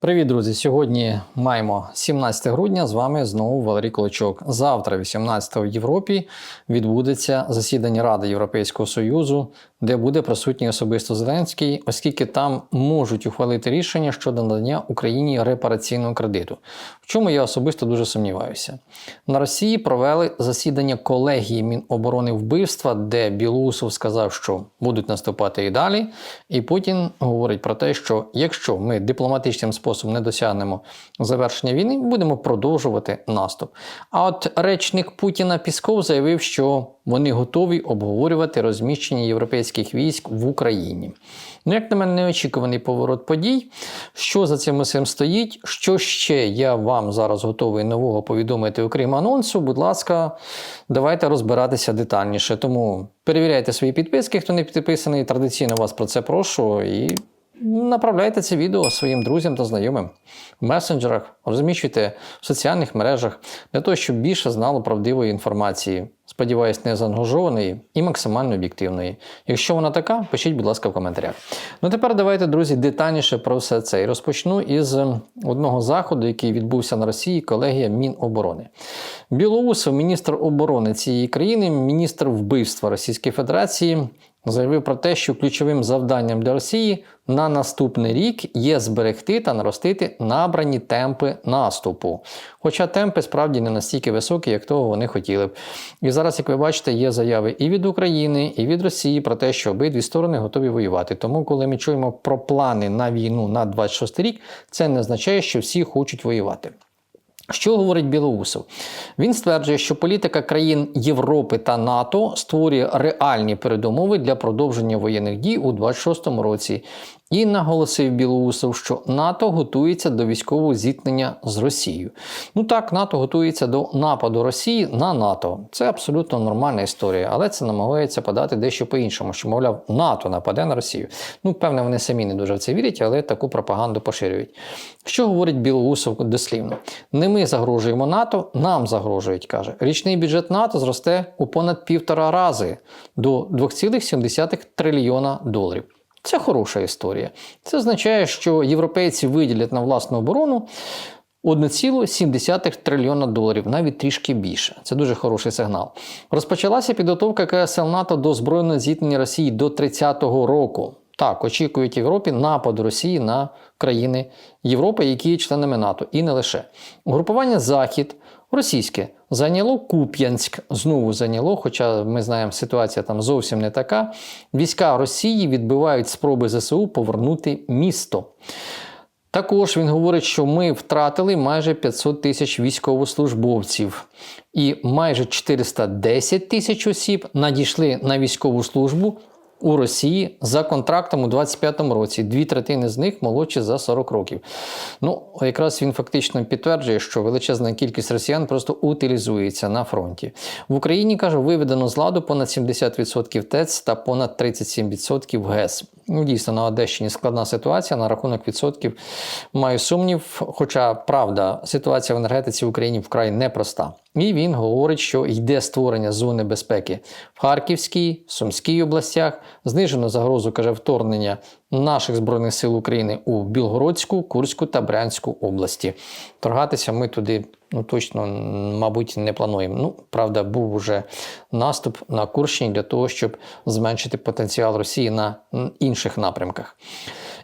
Привіт, друзі! Сьогодні маємо 17 грудня. З вами знову Валерій Клочок. Завтра, 18 в Європі, відбудеться засідання Ради Європейського Союзу, де буде присутній особисто Зеленський, оскільки там можуть ухвалити рішення щодо надання Україні репараційного кредиту. В чому я особисто дуже сумніваюся. На Росії провели засідання колегії Міноборони вбивства, де Білоусов сказав, що будуть наступати і далі. І Путін говорить про те, що якщо ми дипломатичним способом не досягнемо завершення війни, будемо продовжувати наступ. А от речник Путіна Пісков заявив, що вони готові обговорювати розміщення європейських військ в Україні. Ну, як на мене, неочікуваний поворот подій. Що за цим усім стоїть? Що ще я вам зараз готовий нового повідомити, окрім анонсу? Будь ласка, давайте розбиратися детальніше. Тому перевіряйте свої підписки, хто не підписаний. Традиційно вас про це прошу. І Направляйте це відео своїм друзям та знайомим в месенджерах, розміщуйте в соціальних мережах для того, щоб більше знало правдивої інформації. Сподіваюсь, не заангажованої і максимально об'єктивної. Якщо вона така, пишіть, будь ласка, в коментарях. Ну тепер давайте, друзі, детальніше про все це. І розпочну із одного заходу, який відбувся на Росії, колегія Міноборони. Білоусов, міністр оборони цієї країни, міністр вбивства Російської Федерації, заявив про те, що ключовим завданням для Росії на наступний рік є зберегти та наростити набрані темпи наступу. Хоча темпи справді не настільки високі, як того вони хотіли б. І зараз, як ви бачите, є заяви і від України, і від Росії про те, що обидві сторони готові воювати. Тому, коли ми чуємо про плани на війну на 26 рік, це не означає, що всі хочуть воювати. Що говорить Білоусов? Він стверджує, що політика країн Європи та НАТО створює реальні передумови для продовження воєнних дій у 26-му році. І наголосив Білоусов, що НАТО готується до військового зіткнення з Росією. Ну так, НАТО готується до нападу Росії на НАТО. Це абсолютно нормальна історія, але це намагається подати дещо по-іншому, що, мовляв, НАТО нападе на Росію. Ну, певне, вони самі не дуже в це вірять, але таку пропаганду поширюють. Що говорить Білоусов дослівно? Не ми загрожуємо НАТО, нам загрожують, каже. Річний бюджет НАТО зросте у понад півтора рази до 2,7 трильйона доларів. Це хороша історія. Це означає, що європейці виділять на власну оборону 1,7 трильйона доларів, навіть трішки більше. Це дуже хороший сигнал. Розпочалася підготовка КСЛ НАТО до збройного зіткнення Росії до 30-го року. Так, очікують Європі нападу Росії на країни Європи, які є членами НАТО, і не лише. Угрупування Захід російське зайняло Куп'янськ, знову зайняло, хоча ми знаємо, ситуація там зовсім не така. Війська Росії відбивають спроби ЗСУ повернути місто. Також він говорить, що ми втратили майже 500 тисяч військовослужбовців, і майже 410 тисяч осіб надійшли на військову службу у Росії за контрактом у 25-му році. Дві третини з них молодші за 40 років. Ну, якраз він фактично підтверджує, що величезна кількість росіян просто утилізується на фронті. В Україні каже, виведено з ладу понад 70% ТЕЦ та понад 37% ГЕС. Ну, дійсно, на Одещині складна ситуація на рахунок відсотків. Маю сумнів. Хоча правда, ситуація в енергетиці в Україні вкрай непроста. І він говорить, що йде створення зони безпеки в Харківській, Сумській областях, знижено загрозу каже вторгнення наших збройних сил України у Білгородську, Курську та Брянську області. Торгатися ми туди ну точно, мабуть, не плануємо. Ну, правда, був уже наступ на Курщині для того, щоб зменшити потенціал Росії на інших напрямках.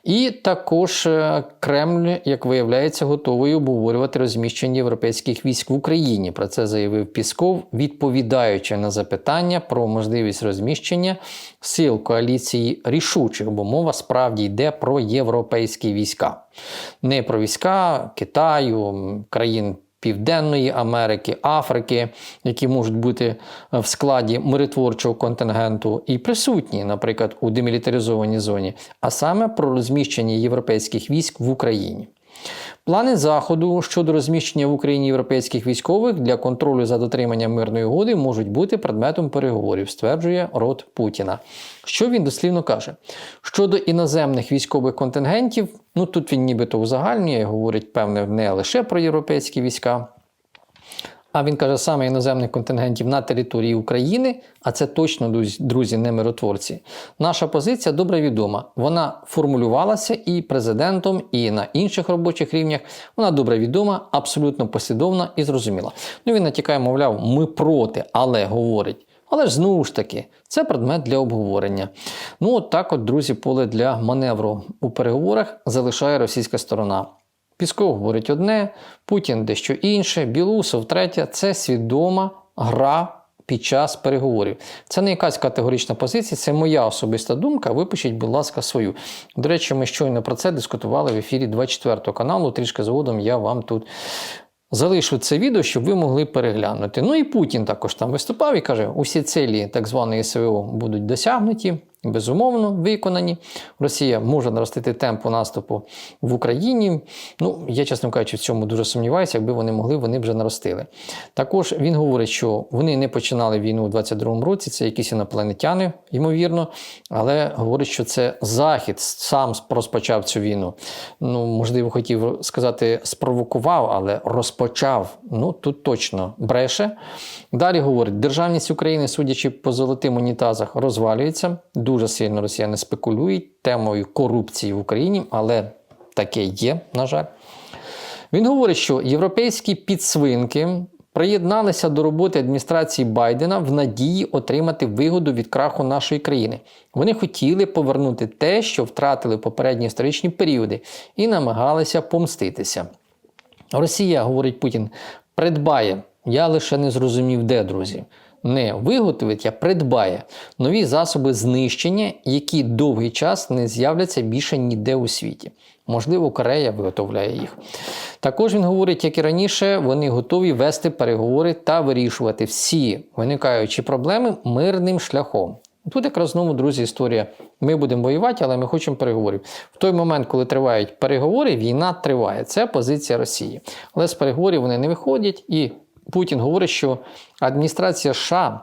І також е, Кремль, як виявляється, готовий обговорювати розміщення європейських військ в Україні. Про це заявив Пісков, відповідаючи на запитання про можливість розміщення сил коаліції рішучих, бо мова справді йде про європейські війська, не про війська Китаю, країн. Південної Америки, Африки, які можуть бути в складі миротворчого контингенту, і присутні, наприклад, у демілітаризованій зоні, а саме про розміщення європейських військ в Україні. Плани Заходу щодо розміщення в Україні європейських військових для контролю за дотриманням мирної угоди можуть бути предметом переговорів, стверджує рот Путіна. Що він дослівно каже? Щодо іноземних військових контингентів, ну тут він нібито узагальнює, говорить, певне, не лише про європейські війська. А він каже саме іноземних контингентів на території України, а це точно друзі- не миротворці. Наша позиція добре відома. Вона формулювалася і президентом, і на інших робочих рівнях. Вона добре відома, абсолютно послідовна і зрозуміла. Ну він натякає, мовляв, ми проти, але говорить. Але ж знову ж таки, це предмет для обговорення. Ну, от так, от, друзі, поле для маневру у переговорах залишає російська сторона. Пісков говорить одне, Путін дещо інше, Білусов третє. Це свідома гра під час переговорів. Це не якась категорична позиція, це моя особиста думка. Випишіть, будь ласка, свою. До речі, ми щойно про це дискутували в ефірі 24 каналу. Трішки згодом я вам тут залишу це відео, щоб ви могли переглянути. Ну і Путін також там виступав і каже: усі цілі так званої СВО будуть досягнуті. Безумовно, виконані. Росія може наростити темпу наступу в Україні. Ну, я, чесно кажучи, в цьому дуже сумніваюся. Якби вони могли, вони вже наростили. Також він говорить, що вони не починали війну у 22-му році, це якісь інопланетяни, ймовірно, але говорить, що це Захід сам розпочав цю війну. Ну, можливо, хотів сказати, спровокував, але розпочав. Ну, тут точно бреше. Далі говорить, державність України, судячи по золотим унітазах, розвалюється. Дуже сильно росіяни спекулюють темою корупції в Україні, але таке є, на жаль. Він говорить, що європейські підсвинки приєдналися до роботи адміністрації Байдена в надії отримати вигоду від краху нашої країни. Вони хотіли повернути те, що втратили попередні історичні періоди, і намагалися помститися. Росія, говорить Путін, придбає. Я лише не зрозумів, де, друзі. Не виготовить, а придбає нові засоби знищення, які довгий час не з'являться більше ніде у світі. Можливо, Корея виготовляє їх. Також він говорить, як і раніше, вони готові вести переговори та вирішувати всі виникаючі проблеми мирним шляхом. Тут якраз знову, друзі, історія. Ми будемо воювати, але ми хочемо переговорів. В той момент, коли тривають переговори, війна триває. Це позиція Росії. Але з переговорів вони не виходять, і Путін говорить, що адміністрація США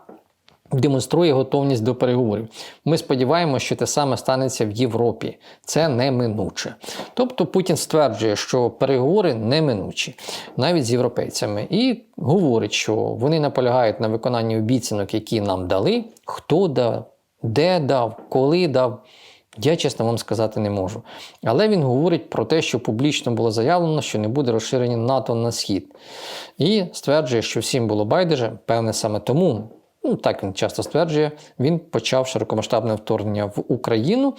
демонструє готовність до переговорів. Ми сподіваємося, що те саме станеться в Європі. Це неминуче. Тобто Путін стверджує, що переговори неминучі, навіть з європейцями, і говорить, що вони наполягають на виконанні обіцянок, які нам дали, хто дав, де дав, коли дав. Я чесно вам сказати не можу. Але він говорить про те, що публічно було заявлено, що не буде розширення НАТО на схід. І стверджує, що всім було байдуже, певне саме тому, ну так він часто стверджує, він почав широкомасштабне вторгнення в Україну.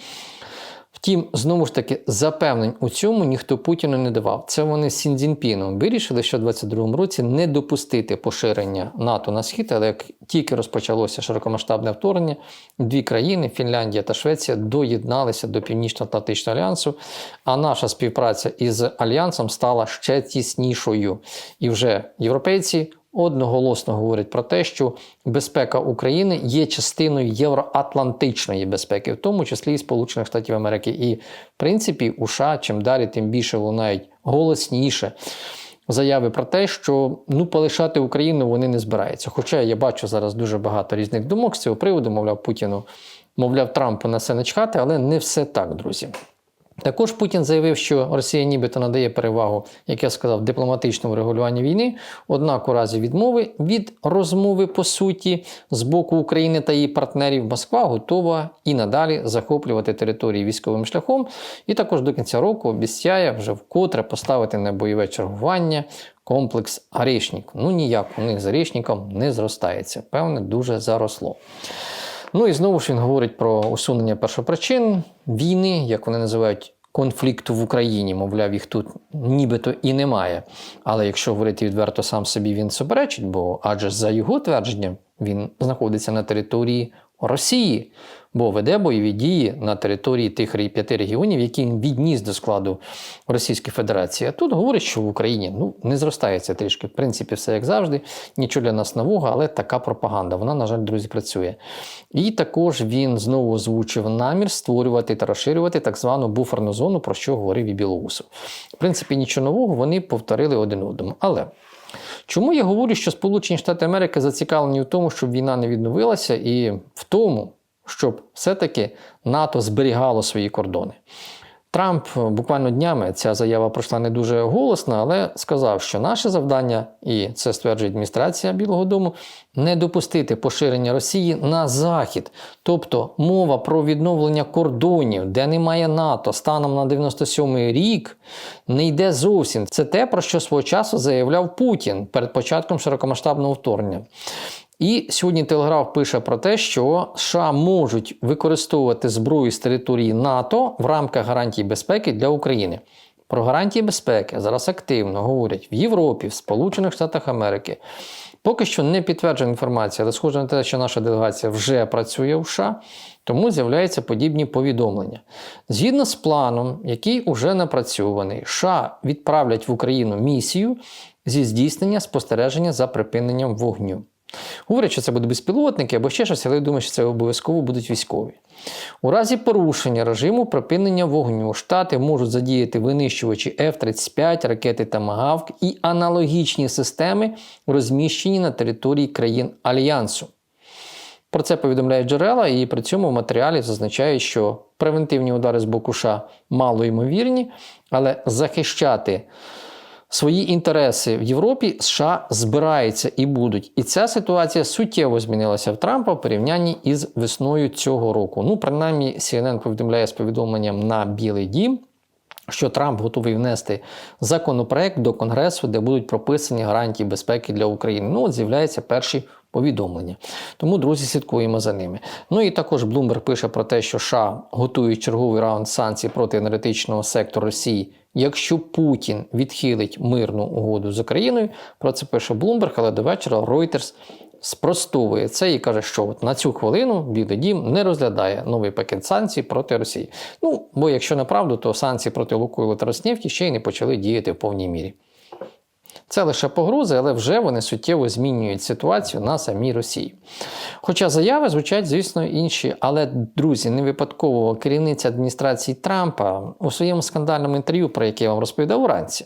Втім, знову ж таки, запевнень у цьому ніхто Путіну не давав. Це вони з Сіндзінпіном вирішили, що в 22-му році не допустити поширення НАТО на схід, але як тільки розпочалося широкомасштабне вторгнення, дві країни Фінляндія та Швеція доєдналися до Північно-Атлантичного альянсу, а наша співпраця із альянсом стала ще тіснішою. І вже європейці одноголосно говорять про те, що безпека України є частиною євроатлантичної безпеки, в тому числі і Сполучених Штатів Америки. І, в принципі, у США чим далі, тим більше лунають голосніше. Заяви про те, що ну полишати Україну вони не збираються. Хоча я бачу зараз дуже багато різних думок з цього приводу, мовляв, Путіну, мовляв, Трампу на це не чхати, але не все так, друзі. Також Путін заявив, що Росія нібито надає перевагу, як я сказав, дипломатичному регулюванню війни. Однак, у разі відмови від розмови по суті з боку України та її партнерів, Москва готова і надалі захоплювати території військовим шляхом. І також до кінця року обіцяє вже вкотре поставити на бойове чергування комплекс Арішнік. Ну ніяк у них з Арішніком не зростається. Певне, дуже заросло. Ну і знову ж він говорить про усунення першопричин війни, як вони називають. Конфлікту в Україні, мовляв, їх тут нібито і немає. Але якщо говорити відверто сам собі, він суперечить, бо адже за його твердженням він знаходиться на території Росії, бо веде бойові дії на території тих п'яти регіонів, які він відніс до складу Російської Федерації. А тут говорить, що в Україні ну не зростається трішки. В принципі, все як завжди. Нічого для нас нового, але така пропаганда. Вона, на жаль, друзі, працює. І також він знову озвучив намір створювати та розширювати так звану буферну зону, про що говорив і Білоусов. В принципі, нічого нового вони повторили один одному. Але. Чому я говорю, що Сполучені Штати Америки зацікавлені в тому, щоб війна не відновилася, і в тому, щоб все-таки НАТО зберігало свої кордони? Трамп е, буквально днями ця заява пройшла не дуже голосно, але сказав, що наше завдання, і це стверджує адміністрація Білого Дому, не допустити поширення Росії на захід. Тобто мова про відновлення кордонів, де немає НАТО станом на 97-й рік, не йде зовсім. Це те, про що свого часу заявляв Путін перед початком широкомасштабного вторгнення. І сьогодні Телеграф пише про те, що США можуть використовувати зброю з території НАТО в рамках гарантій безпеки для України. Про гарантії безпеки зараз активно говорять в Європі, в Сполучених Штатах Америки. Поки що не підтверджена інформація, але схоже на те, що наша делегація вже працює в США, тому з'являються подібні повідомлення. Згідно з планом, який уже напрацьований, США відправлять в Україну місію зі здійснення спостереження за припиненням вогню. Говорять, що це будуть безпілотники або ще щось, але я думаю, що це обов'язково будуть військові. У разі порушення режиму припинення вогню штати можуть задіяти винищувачі F-35, ракети Тамагавк і аналогічні системи, розміщені на території країн Альянсу. Про це повідомляють джерела, і при цьому в матеріалі зазначають, що превентивні удари з боку США мало ймовірні, але захищати свої інтереси в Європі США збираються і будуть. І ця ситуація суттєво змінилася в Трампа в порівнянні із весною цього року. Ну, принаймні, CNN повідомляє з повідомленням на Білий Дім. Що Трамп готовий внести законопроект до Конгресу, де будуть прописані гарантії безпеки для України. Ну, от з'являються перші повідомлення. Тому, друзі, слідкуємо за ними. Ну і також Bloomberg пише про те, що США готують черговий раунд санкцій проти енергетичного сектору Росії Якщо Путін відхилить мирну угоду з Україною, про це пише Блумберг, але до вечора Reuters спростовує це і каже, що от на цю хвилину Білий Дім не розглядає новий пакет санкцій проти Росії. Ну, бо якщо неправду, то санкції проти Лукойлу та Роснефті ще й не почали діяти в повній мірі. Це лише погрози, але вже вони суттєво змінюють ситуацію на самій Росії. Хоча заяви звучать, звісно, інші. Але, друзі, не випадково керівниця адміністрації Трампа у своєму скандальному інтерв'ю, про яке я вам розповідав уранці,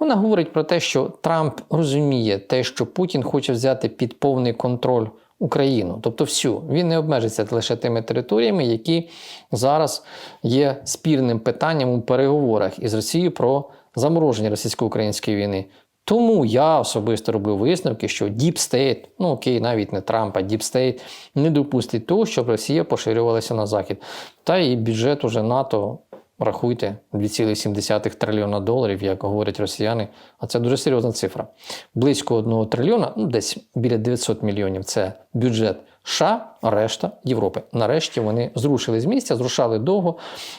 вона говорить про те, що Трамп розуміє те, що Путін хоче взяти під повний контроль. Україну, тобто всю, він не обмежиться лише тими територіями, які зараз є спірним питанням у переговорах із Росією про замороження російсько-української війни. Тому я особисто робив висновки, що Deep State, ну окей, навіть не Трамп, а Deep State, не допустить того, щоб Росія поширювалася на Захід. Та і бюджет уже НАТО. Рахуйте 2,7 трильйона доларів, як говорять росіяни, а це дуже серйозна цифра. Близько 1 трильйона, ну десь біля 900 мільйонів це бюджет США, решта Європи. Нарешті вони зрушили з місця, зрушали довго,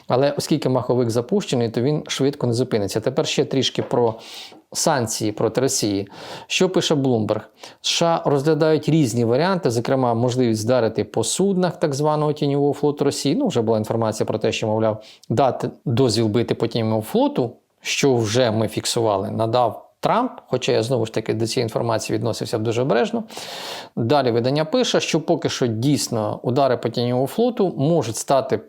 але оскільки маховик запущений, то він швидко не зупиниться. Тепер ще трішки про санкції проти Росії. Що пише Блумберг? США розглядають різні варіанти, зокрема, можливість здарити по суднах так званого тіньового флоту Росії. Ну, вже була інформація про те, що, мовляв, дати дозвіл бити по тіньовому флоту, що вже ми фіксували, надав. Трамп, хоча я знову ж таки до цієї інформації відносився дуже обережно. Далі видання пише, що поки що дійсно удари по тіньовому флоту можуть стати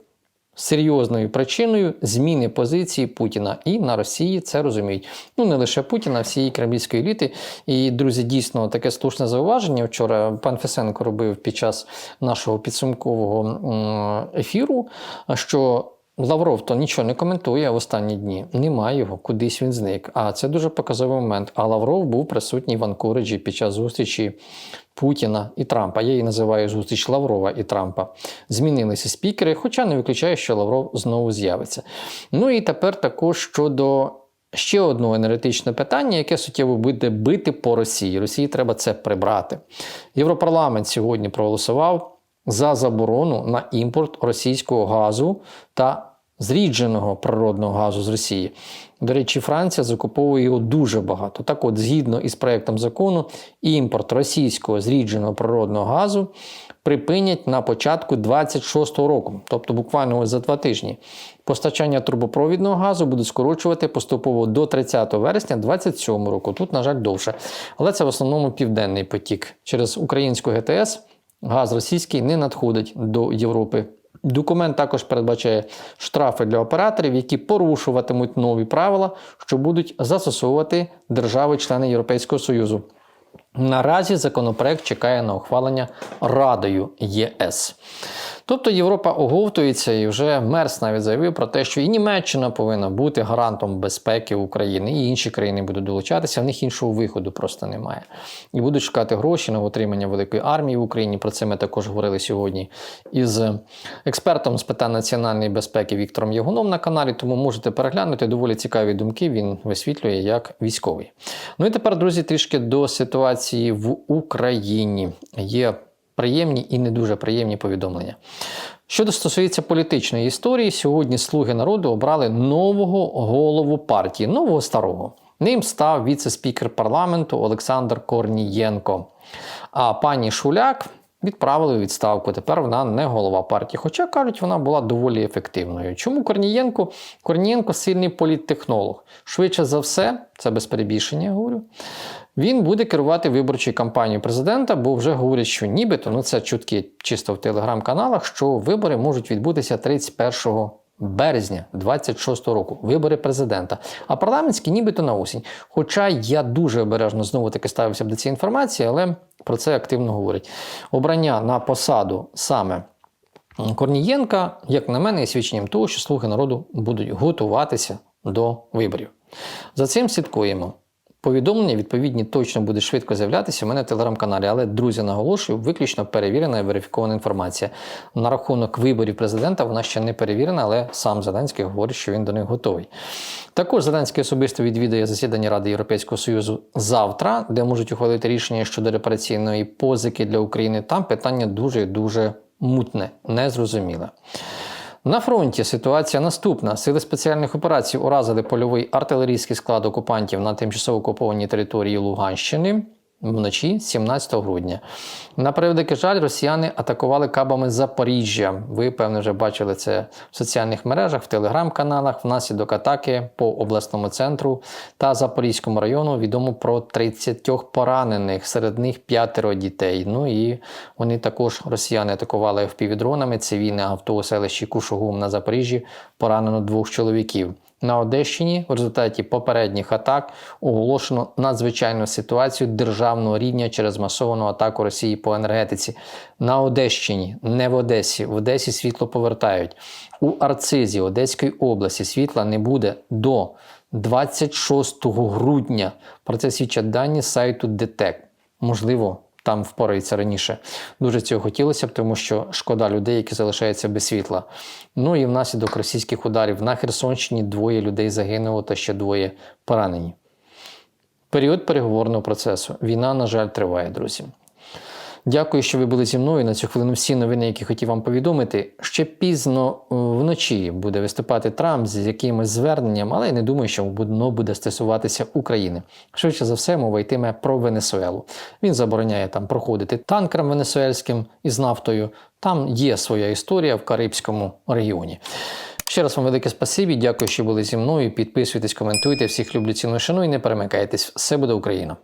серйозною причиною зміни позиції Путіна. І на Росії це розуміють. Ну не лише Путіна, а всієї кремлівської еліти. І, друзі, дійсно таке слушне зауваження. Вчора пан Фесенко робив під час нашого підсумкового ефіру, що. Лавров то нічого не коментує в останні дні. Немає його, кудись він зник. А це дуже показовий момент. А Лавров був присутній в Анкориджі під час зустрічі Путіна і Трампа. Я її називаю зустріч Лаврова і Трампа. Змінилися спікери, хоча не виключаю, що Лавров знову з'явиться. Ну і тепер також щодо. Ще одного енергетичного питання, яке суттєво буде бити по Росії. Росії треба це прибрати. Європарламент сьогодні проголосував за заборону на імпорт російського газу та зрідженого природного газу з Росії. До речі, Франція закуповує його дуже багато. Так от, згідно із проєктом закону, імпорт російського зрідженого природного газу припинять на початку 26-го року, тобто буквально ось за два тижні. Постачання трубопровідного газу буде скорочувати поступово до 30 вересня 2027 року. Тут, на жаль, довше. Але це в основному південний потік. Через українську ГТС газ російський не надходить до Європи. Документ також передбачає штрафи для операторів, які порушуватимуть нові правила, що будуть застосовувати держави-члени Європейського Союзу. Наразі законопроект чекає на ухвалення Радою ЄС. Тобто Європа оговтується і вже Мерс навіть заявив про те, що і Німеччина повинна бути гарантом безпеки України, і інші країни будуть долучатися. В них іншого виходу просто немає. І будуть шукати гроші на отримання великої армії в Україні. Про це ми також говорили сьогодні із експертом з питань національної безпеки Віктором Ягуном на каналі. Тому можете переглянути доволі цікаві думки. Він висвітлює як військовий. Ну і тепер, друзі, трішки до ситуації в Україні. Є приємні і не дуже приємні повідомлення. Що стосується політичної історії, сьогодні слуги народу обрали нового голову партії, нового старого. Ним став віце-спікер парламенту Олександр Корнієнко. А пані Шуляк відправили відставку. Тепер вона не голова партії. Хоча кажуть, вона була доволі ефективною. Чому Корнієнко? Корнієнко сильний політтехнолог. Швидше за все, це без перебільшення, я говорю. Він буде керувати виборчою кампанією президента, бо вже говорять, що нібито, ну це чутки чисто в телеграм-каналах, що вибори можуть відбутися 31 березня 26 року. Вибори президента. А парламентські нібито на осінь. Хоча я дуже обережно знову таки ставився б до цієї інформації, але про це активно говорять. Обрання на посаду саме. Корнієнка, як на мене, є свідченням того, що слуги народу будуть готуватися до виборів. За цим слідкуємо. Повідомлення відповідні точно буде швидко з'являтися в мене в телеграм-каналі, але друзі, наголошую, виключно перевірена і верифікована інформація. На рахунок виборів президента вона ще не перевірена, але сам Зеленський говорить, що він до них готовий. Також Зеленський особисто відвідає засідання Ради Європейського Союзу завтра, де можуть ухвалити рішення щодо репараційної позики для України. Там питання дуже дуже мутне, незрозуміле. На фронті ситуація наступна. Сили спеціальних операцій уразили польовий артилерійський склад окупантів на тимчасово окупованій території Луганщини вночі 17 грудня. На превеликий жаль, росіяни атакували кабами Запоріжжя. Ви, певно, вже бачили це в соціальних мережах, в телеграм-каналах. Внаслідок атаки по обласному центру та Запорізькому району відомо про 30 поранених, серед них п'ятеро дітей. Ну і вони також росіяни атакували впівдронами цивільне авто у селищі Кушугум на Запоріжжі. Поранено двох чоловіків. На Одещині в результаті попередніх атак оголошено надзвичайну ситуацію державного рівня через масовану атаку Росії по енергетиці. На Одещині, не в Одесі. В Одесі світло повертають. У Арцизі Одеської області світла не буде до 26 грудня. Про це свідчать дані сайту ДТЕК. Можливо, там впорається раніше. Дуже цього хотілося б, тому що шкода людей, які залишаються без світла. Ну і внаслідок російських ударів на Херсонщині двоє людей загинуло та ще двоє поранені. Період переговорного процесу. Війна, на жаль, триває, друзі. Дякую, що ви були зі мною на цю хвилину. Всі новини, які хотів вам повідомити. Ще пізно е, вночі буде виступати Трамп з якимось зверненням, але я не думаю, що воно буде стосуватися України. Швидше за все, мова йтиме про Венесуелу. Він забороняє там проходити танкерам венесуельським із нафтою. Там є своя історія в Карибському регіоні. Ще раз вам велике спасибі. Дякую, що були зі мною. Підписуйтесь, коментуйте. Всіх люблю ціну шану і не перемикайтесь. Все буде Україна!